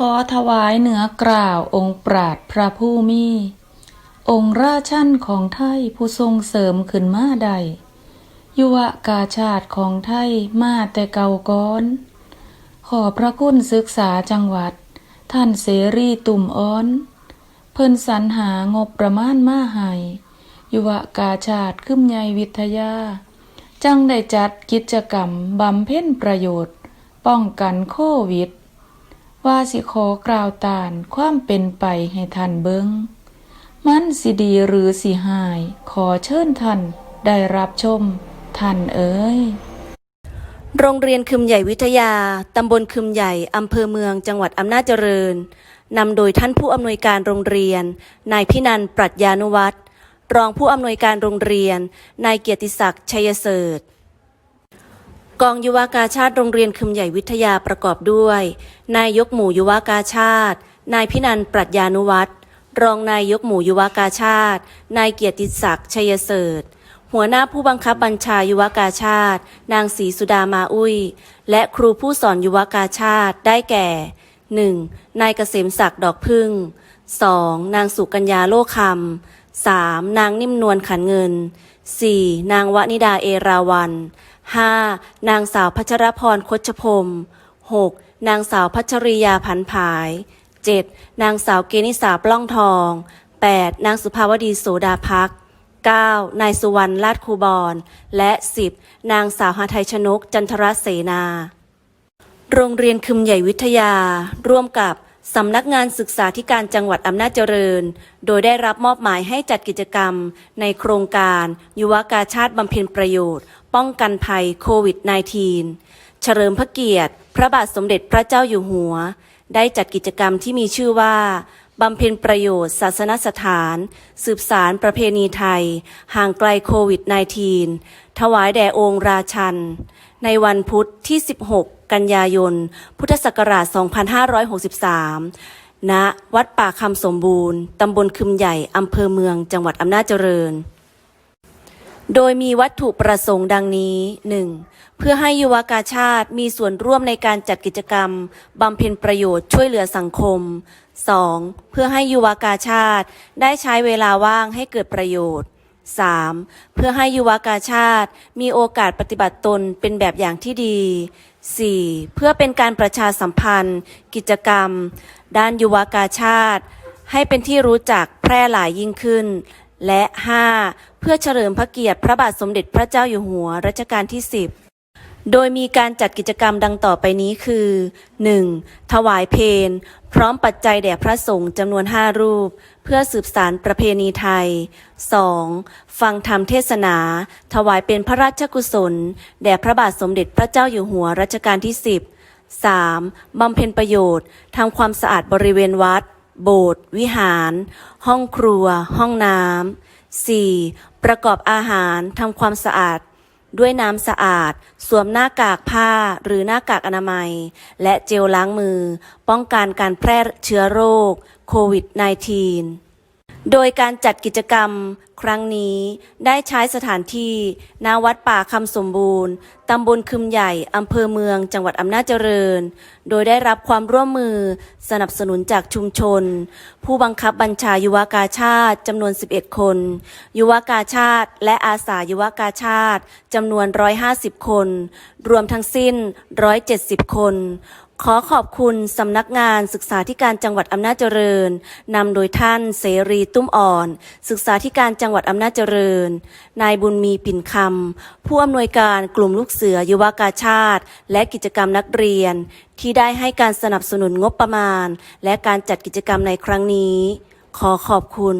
ขอถวายเหนือกล่าวองค์ปราดพระผู้มี องค์ราชันของไทยผู้ทรงเสริมขึ้นมาใด ยุวกาชาติของไทยมาแต่เก่าก้อน ขอพระคุณศึกษาจังหวัด ท่านเสรีตุ่มอ้อน เพิ่นสรรหางบประมาณมาให้ยุวกาชาติขึ้นใหญ่วิทยา จังได้จัดกิจกรรมบำเพ็ญประโยชน์ ป้องกันโควิด ว่าสิขอกล่าวตานความเป็นไปให้ท่านเบิงมันสิดีหรือสิหาย ขอเชิญท่านได้รับชม ท่านเอ๋ยโรงเรียนคึมใหญ่วิทยา ตำบลคึมใหญ่อำเภอเมือง จังหวัดอำนาจเจริญ นำโดยท่านผู้อำนวยการโรงเรียน นายพินันปรัชญานุวัตรรองผู้อำนวยการโรงเรียน นายเกียรติศักดิ์ชัยเสริฐ กองยุวากาชาติโรงเรียนคึมใหญ่วิทยาประกอบด้วย นายยกหมู่ยุวากาชาติ นายพินันปรัชญานุวัตรรองนายยกหมู่ยุวากาชาติ นายเกียรติศักดิ์ชัยเสริฐหัวหน้าผู้บังคับบัญชายุวกาชาติ นางศรีสุดามาอุ้ย และครูผู้สอนยุวกาชาติได้แก่ 1. นายเกษมศักดิ์ดอกพึ่ง 2. นางสุกัญญาโลคำ 3. นางนิ่มนวลขันเงิน 4. นางวนิดาเอราวัน 5. นางสาวพัชรพรคชพรม 6. นางสาวพัชริยาพันผาย 7. นางสาวเกนิสาปล้องทอง 8. นางสุภาวดีโสดาพัก 9. นายสุวรรณลาดคูบอนและ 10. นางสาวหาไทยชนกจันทรเสนา โรงเรียนคึมใหญ่วิทยา ร่วมกับสำนักงานศึกษาธิการจังหวัดอำนาจเจริญ โดยได้รับมอบหมายให้จัดกิจกรรม ในโครงการ ยุวกาชาติบำเพ็ญประโยชน์ ป้องกันภัยโควิด -19 เฉลิมพระเกียรติ พระบาทสมเด็จพระเจ้าอยู่หัว ได้จัดกิจกรรมที่มีชื่อว่าบำเพ็ญประโยชน์ศาสนสถาน สืบสารประเพณีไทย ห่างไกลโควิด -19 ถวายแด่องค์ราชัน ในวันพุธที่ 16 กันยายน พุทธศักราช 2563 ณ วัดป่าคำสมบูรณ์ ตำบลคึมใหญ่ อำเภอเมือง จังหวัดอำนาจเจริญ โดยมีวัตถุประสงค์ดังนี้ 1. เพื่อให้ยุวกาชาติมีส่วนร่วมในการจัดกิจกรรมบำเพ็ญประโยชน์ช่วยเหลือสังคม 2. เพื่อให้ยุวกาชาติได้ใช้เวลาว่างให้เกิดประโยชน์ 3. เพื่อให้ยุวกาชาติมีโอกาสปฏิบัติตนเป็นแบบอย่างที่ดี 4. เพื่อเป็นการประชาสัมพันธ์ กิจกรรม ด้านยุวกาชาติ ให้เป็นที่รู้จักแพร่หลายยิ่งขึ้น และ 5. เพื่อเฉลิมพระเกียรติพระบาทสมเด็จพระเจ้าอยู่หัวรัชกาลที่ 10 โดยมีการจัดกิจกรรมดังต่อไปนี้คือ 1. ถวายเพลพร้อมปัจจัยแด่พระสงฆ์จำนวน 5 รูป เพื่อสืบสารประเพณีไทย 2. ฟังธรรมเทศนา ถวายเป็นพระราชกุศล แด่พระบาทสมเด็จพระเจ้าอยู่หัวรัชกาลที่ 10 3. บำเพ็ญประโยชน์ทำความสะอาดบริเวณวัด โบสถ์วิหาร ห้องครัว ห้องน้ำ 4. ประกอบอาหารทำความสะอาด ด้วยน้ำสะอาด สวมหน้ากากผ้าหรือหน้ากากอนามัย และเจลล้างมือ ป้องกันการแพร่เชื้อโรคโควิด -19 โดยการจัดกิจกรรม ครั้งนี้ได้ใช้สถานที่ณวัดป่าคำสมบูรณ์ ตำบลคึมใหญ่ อำเภอเมือง จังหวัดอำนาจเจริญ โดยได้รับความร่วมมือสนับสนุนจากชุมชน ผู้บังคับบัญชายุวกาชาติจำนวน 11 คน ยุวกาชาติและอาสายุวกาชาติจำนวน 150 คน รวมทั้งสิ้น 170 คนขอขอบคุณสำนักงานศึกษาธิการจังหวัดอำนาจเจริญ นำโดยท่านเสรีตุ้มอ่อน ศึกษาธิการจังหวัดอำนาจเจริญ นายบุญมีปิ่นคำ ผู้อำนวยการกลุ่มลูกเสือยุวกาชาติ และกิจกรรมนักเรียน ที่ได้ให้การสนับสนุนงบประมาณ และการจัดกิจกรรมในครั้งนี้ ขอขอบคุณ